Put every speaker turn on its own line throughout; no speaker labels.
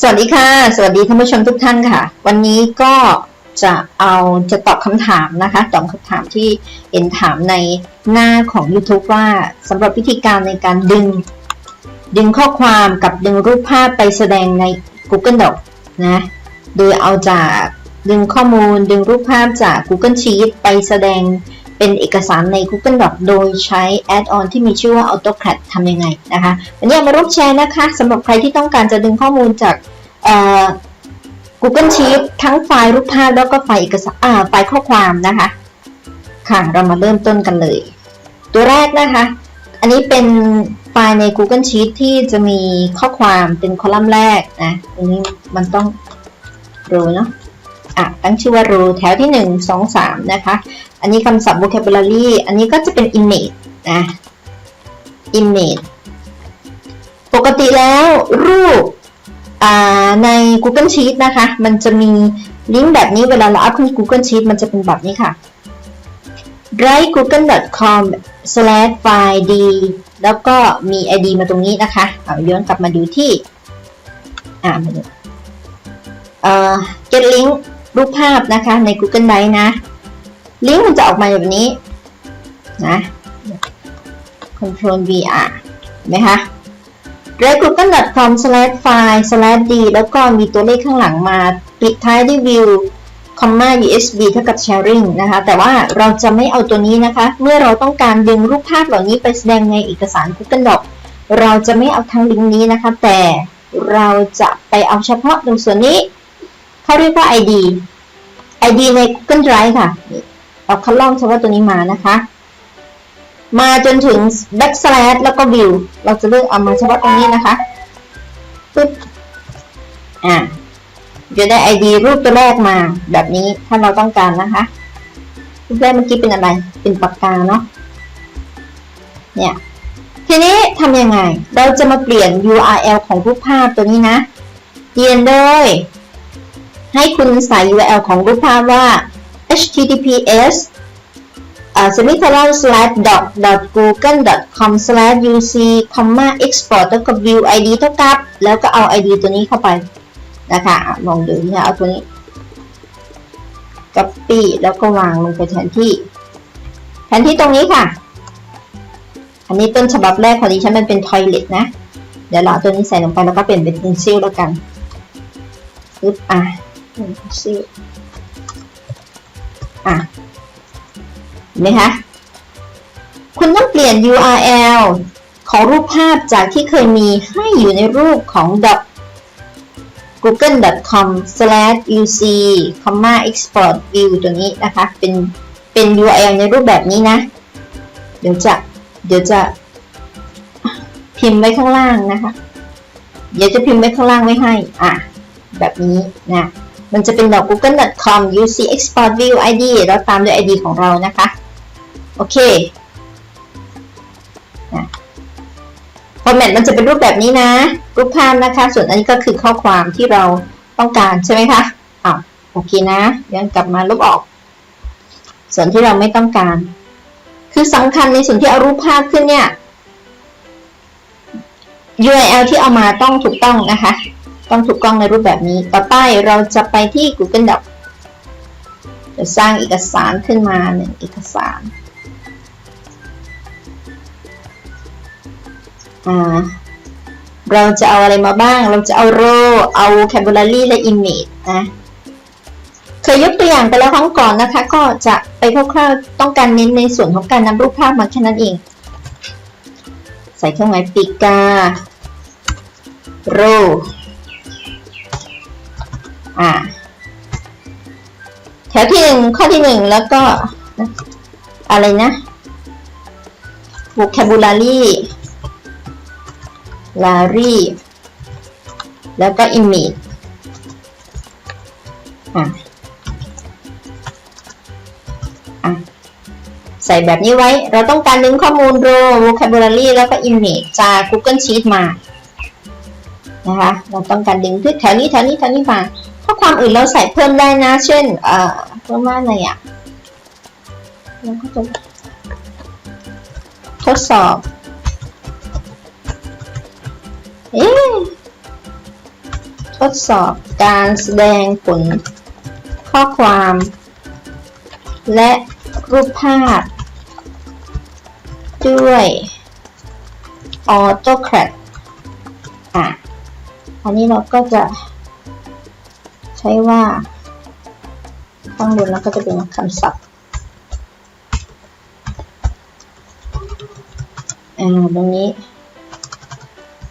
สวัสดีค่ะ สวัสดีท่านผู้ชมทุกท่านค่ะ วันนี้ก็จะเอาจะตอบคำถามนะคะตอบคำถามที่เอ็นถามในหน้าของ YouTube ว่าสำหรับวิธีการในการดึง ดึงข้อความกับดึงรูปภาพไปแสดงใน Google Doc นะโดยเอาจากดึงข้อมูลดึงรูปภาพจาก Google Sheet ไปแสดง เป็นเอกสารใน Google Doc โดยใช้ Add-on ที่มีชื่อว่า AutoCAD ทำยังไงนะคะวันนี้เอามาร่วมแชร์นะคะสำหรับใครที่ต้องการจะดึงข้อมูลจากเอ่อ Google Sheet ทั้งไฟล์รูปภาพแล้วก็ไฟล์เอกสารอ่าไฟล์ข้อความนะคะ ค่ะเรามาเริ่มต้นกันเลย ตัวแรกนะคะ อันนี้เป็นไฟล์ใน Google Sheet ที่จะมีข้อความเป็นคอลัมน์แรกนะอันนี้มันต้องรูเนาะ อะตั้งชื่อว่ารูแถวที่ 1 2 3 นะคะ อันนี้คำศัพท์ vocabulary อันนี้ก็จะเป็น image นะ image ปกติแล้วรูปอ่าใน Google Sheet นะคะ มันจะมีลิงก์แบบนี้เวลาเราอัพขึ้น Google Sheet มันจะเป็นแบบนี้ค่ะ write google.com slash file d แล้วก็มี id มาตรงนี้นะคะ เอาย้อนกลับมาดูที่ อ่ามาดูเอ่อ get link รูปภาพนะคะใน Google Drive นะ ลิงก์มันจะออกมาแบบนี้นะ control VR เห็นไหมคะ r e google.com slash file slash d แล้วก็มีตัวเลขข้างหลังมาปิดท้ายด้วย view comma usb เท่ากับ sharing นะคะ แต่ว่าเราจะไม่เอาตัวนี้นะคะ เมื่อเราต้องการดึงรูปภาพเหล่านี้ไปแสดงในเอกสาร Google Doc เราจะไม่เอาทั้งลิงก์นี้นะคะ แต่เราจะไปเอาเฉพาะตรงส่วนนี้ เขาเรียกว่า ID ID ใน Google Drive ค่ะเราคัดลอกเฉพาะตัวนี้มานะคะ มาจนถึง backslash แล้วก็ view เราจะเลือกเอามาเฉพาะตรงนี้นะคะปึ๊บอ่าจะได้ ID รูปตัวแรกมาแบบนี้ถ้าเราต้องการนะคะรูปแรกเมื่อกี้เป็นอะไร เป็นปากกาเนาะเนี่ยทีนี้ทำยังไง เราจะมาเปลี่ยน URL ของรูปภาพตัวนี้นะเปลี่ยนโดย ให้คุณใส่ URL ของรูปภาพว่า https semicolon slash dot dot google dot com slash uc comma export แล้วก็ view id เท่ากับ แล้วก็เอา id ตัวนี้เข้าไปนะคะลองดูนะเอาตัวนี้ copy แล้วก็วางลงไปแทนที่ แทนที่ตรงนี้ค่ะ อันนี้ต้นฉบับแรกของดิฉันมันเป็น toilet นะ เดี๋ยวเรอาตัวนี้ใส่ลงไปแล้วก็เปลี่ยนเป็น pencil แล้วกันปึ๊บอะ pencil อะเห็นไหมคะคุณต้องเปลี่ยน URL ของรูปภาพจากที่เคยมีให้อยู่ในรูปของ google.com/uc,comma,export-view ตัวนี้นะคะ เป็นเป็น URL ในรูปแบบนี้นะ เดี๋ยวจะเดี๋ยวจะพิมพ์ไว้ข้างล่างนะคะ เดี๋ยวจะพิมพ์ไว้ข้างล่างไว้ให้ อะ แบบนี้นะ มันจะเป็นดอก google.com uc export view id แล้วตามด้วย id ของเรานะคะ โอเคนะฟอร์แมตมันจะเป็นรูปแบบนี้นะ รูปภาพนะคะ ส่วนอันนี้ก็คือข้อความที่เราต้องการใช่ไหมคะอ่าโอเคนะยังกลับมาลบออก ส่วนที่เราไม่ต้องการ คือสำคัญในส่วนที่เอารูปภาพขึ้นเนี่ย URL ที่เอามาต้องถูกต้องนะคะ ต้องถูกต้องในรูปแบบนี้ ต่อไปเราจะไปที่ Google Doc จะสร้างเอกสารขึ้นมาหนึ่งเอกสารเราจะเอาอะไรมาบ้าง เราจะเอา row เอา vocabulary และ image นะ เคยยกตัวอย่างไปแล้วครั้งก่อนนะคะ ก็จะไปคร่าวๆ ต้องการเน้นในส่วนของการนำรูปภาพมาแค่นั้นเอง ใส่เครื่องหมายปีกา row อ่า แถวที่หนึ่งข้อที่หนึ่งแล้วก็ อะไรนะ vocabulary lary แล้วก็ image อะใส่แบบนี้ไว้ เราต้องการดึงข้อมูล row vocabulary แล้วก็ image จาก Google Sheet มา นะคะ เราต้องการดึงที่แถวนี้แถวนี้แถวนี้มา ข้อความอื่นเราใส่เพิ่มได้นะ เช่น เอ่อเพิ่มว่าอะไรอะเราก็จะทดสอบ เอ๊ททดสอบการแสดงผลข้อความ และรูปภาพ ด้วย AutoCAD อะ อันนี้เราก็จะ ใช้ว่าข้างบนแล้วก็จะเป็นคำศัพท์อ่าตรงนี้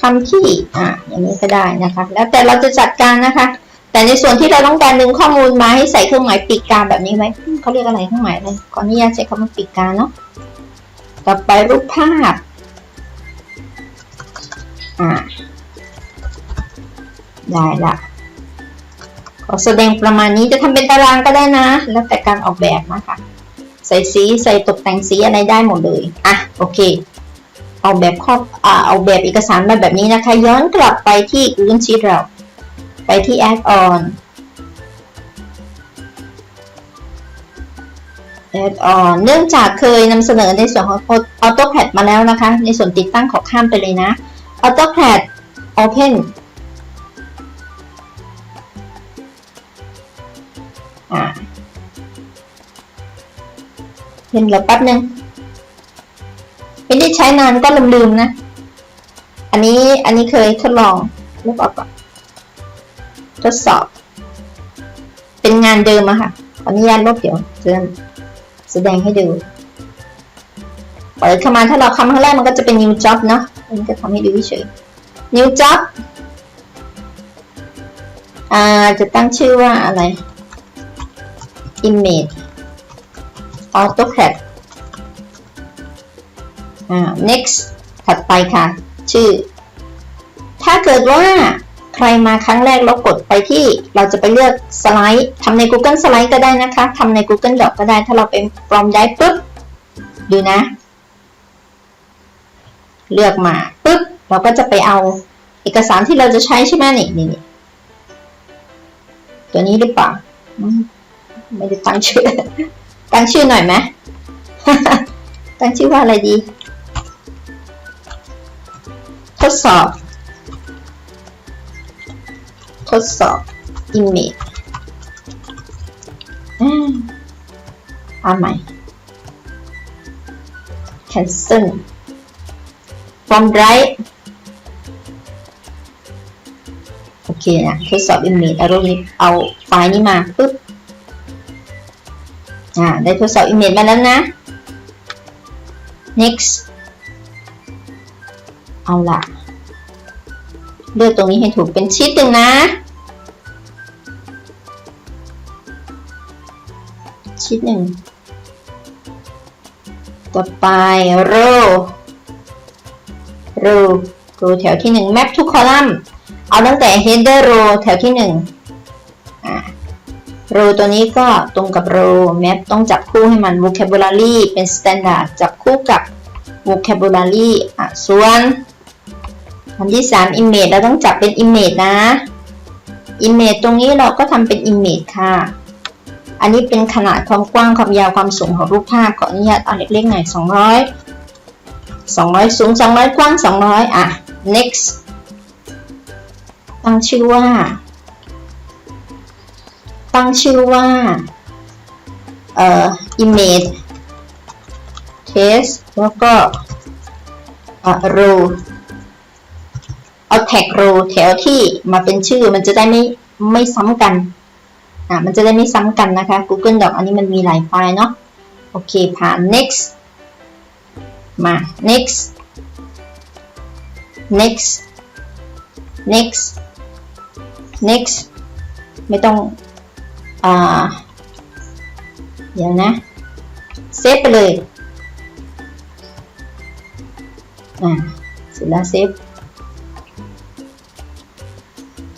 คำที่อ่าอย่างนี้ก็ได้นะคะ แล้วแต่เราจะจัดการนะคะ แต่ในส่วนที่เราต้องการดึงข้อมูลมาให้ใส่เครื่องหมายปีกกาแบบนี้ไว้อืมเขาเรียกอะไรเครื่องหมายอะไรก่อนนี้ยาตใช้คำว่าปีกกาเนาะต่อไปรูปภาพอ่าได้ละ ขอแสดงประมาณนี้จะทำเป็นตารางก็ได้นะ แล้วแต่การออกแบบนะคะ ใส่สีใส่ตกแต่งสีอะไรได้หมดเลยอะโอเคออกแบบข้ออ่าออกแบบเอกสารมาแบบนี้นะคะ ย้อนกลับไปที่ Google Sheet เรา ไปที่ Add on Add on เนื่องจากเคยนำเสนอในส่วนของ AutoCAD มาแล้วนะคะ ในส่วนติดตั้งขอข้ามไปเลยนะ AutoCAD Open อ่าเห็นแล้วแป๊บนึงไม่ได้ใช้นานก็ลืมๆนะ อันนี้อันนี้เคยทดลองลบออกก่อนทดสอบ เป็นงานเดิมอะค่ะขออนุญาตลบเดี๋ยวจะแสดงให้ดูเปิดเข้ามาถ้าเราคำครั้งแรกมันก็จะเป็น new job เนาะอันนี้ก็ทำให้ดูเฉย new job อ่าจะตั้งชื่อว่าอะไร image AutoCAD อ่า next ถัดไปค่ะ ชื่อ ถ้าเกิดว่าใครมาครั้งแรกแล้วกดไปที่เราจะไปเลือกสไลด์ทำใน Google Slide ก็ได้นะคะทำใน Google Doc ก็ได้ ถ้าเราเป็น from ได้ปุ๊บ ดูนะ เลือกมาปุ๊บ เราก็จะไปเอาเอกสารที่เราจะใช้ใช่ไหมนี่นี่ตัวนี้หรือเปล่า ไม่ได้ตั้งชื่อ ตั้งชื่อหน่อยไหมตั้งชื่อว่าอะไรดี ทดสอบ ทดสอบ image อ่าเอาใหม่ cancel from right โอเคนะทดสอบ image เอารูปนี้เอาไฟล์นี้มาปุ๊บ อ่าได้ทดสอบ image มาแล้วนะ next เอาละเลือกตรงนี้ให้ถูกเป็นชิดหนึ่งนะชิดหนึ่งต่อไป row row row แถวที่หนึ่ง map to column เอาตั้งแต่ header row แถวที่หนึ่ง row ตัวนี้ก็ตรงกับ row map ต้องจับคู่ให้มัน vocabulary เป็น standard จับคู่กับ vocabulary อะส่วนอันที่ 3 image เราต้องจับเป็น image นะ image ตรงนี้เราก็ทำเป็น image ค่ะ อันนี้เป็นขนาดความกว้างความยาวความสูงของรูปภาพขออนุญาตเอาเล็กๆหน่อย 200 200 สูง 200 กว้าง 200 อะ next ตั้งชื่อว่า ตั้งชื่อว่าเอ่อ image test แล้วก็ row เอา tag row แถวที่มาเป็นชื่อมันจะได้ไม่ไม่ซ้ำกันอะมันจะได้ไม่ซ้ำกันนะคะ Google Doc อันนี้มันมีหลายไฟล์เนาะโอเคผ่าน next มา next next next next ไม่ต้อง อ่า เดี๋ยวนะ เซฟไปเลย อ่าเสร็จแล้วเซฟ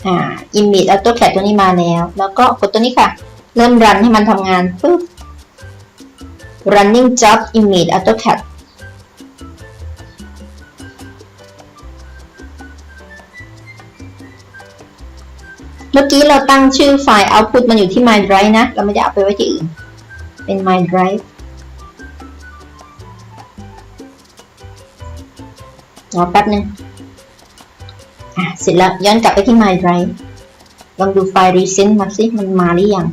อ่า image AutoCAD ตัวนี้มาแล้ว แล้วก็กดตัวนี้ค่ะ เริ่มรันให้มันทำงานปุ๊บ running job image AutoCAD อกี้เราตั้งชื่อไฟล์ output มันอยู่ที่ my drive นะ เราไม่ได้เอาไปไว้ที่อื่น เป็น my drive รอแป๊บนึงอะเสร็จแล้วย้อนกลับไปที่ my drive ลองดูไฟล์ recent มาสิมันมาหรือยัง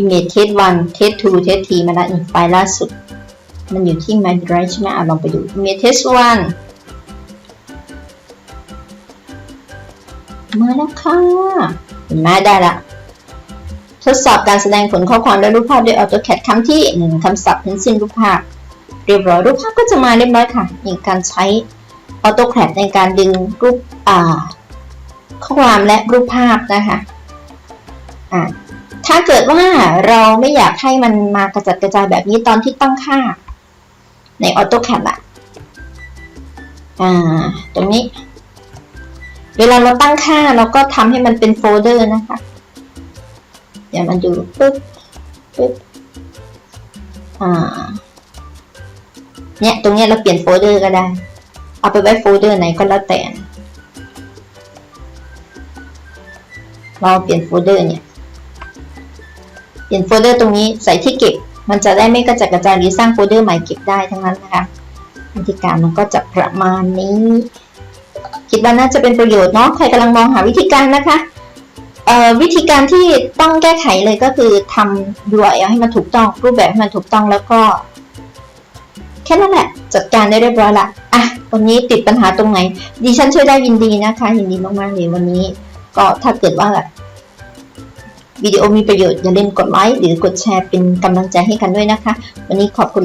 image test 1 test 2 test 3มาแล้วอีกไฟล์ล่าสุด มันอยู่ที่ my drive ใช่ไหมอะลองไปดู image test 1มาแล้วค่ะเห็นไหมได้ละทดสอบการแสดงผลข้อความและรูปภาพด้วย AutoCAD คำที่หนึ่งคำศัพท์ทั้งสิ้นรูปภาพ เรียบร้อยรูปภาพก็จะมาเรียบร้อยค่ะมีการใช้ AutoCAD ในการดึงรูปข้อความและรูปภาพนะคะอ่า ถ้าเกิดว่าเราไม่อยากให้มันมากระจัดกระจายแบบนี้ตอนที่ตั้งค่า ใน AutoCAD อะอ่า ตรงนี้ เวลาเราตั้งค่าเราก็ทำให้มันเป็นโฟลเดอร์นะคะ เดี๋ยวมาดูปึ๊บปึ๊บอ่า เนี่ย ตรงเนี้ยเราเปลี่ยนโฟลเดอร์ก็ได้ เอาไปไว้โฟลเดอร์ไหนก็แล้วแต่ เราเปลี่ยนโฟลเดอร์เนี่ย เปลี่ยนโฟลเดอร์ตรงนี้ใส่ที่เก็บ มันจะได้ไม่กระจัดกระจายหรือสร้างโฟลเดอร์ใหม่เก็บได้ทั้งนั้นนะคะวิธีการมันก็จะประมาณนี้ คิดว่าน่าจะเป็นประโยชน์เนาะใครกำลังมองหาวิธีการนะคะวิธีการที่ต้องแก้ไขเลยก็คือทำ URL ให้มันถูกต้อง รูปแบบให้มันถูกต้องแล้วก็ แค่นั้นแหละ จัดการได้เรียบร้อยละอะวันนี้ติดปัญหาตรงไหนดิฉันช่วยได้ยินดีนะคะ ยินดีมากๆเลยวันนี้ ก็ถ้าเกิดว่า วิดีโอมีประโยชน์อย่าลืมกดไลค์หรือกดแชร์เป็นกำลังใจให้กันด้วยนะคะ วันนี้ขอบคุณและ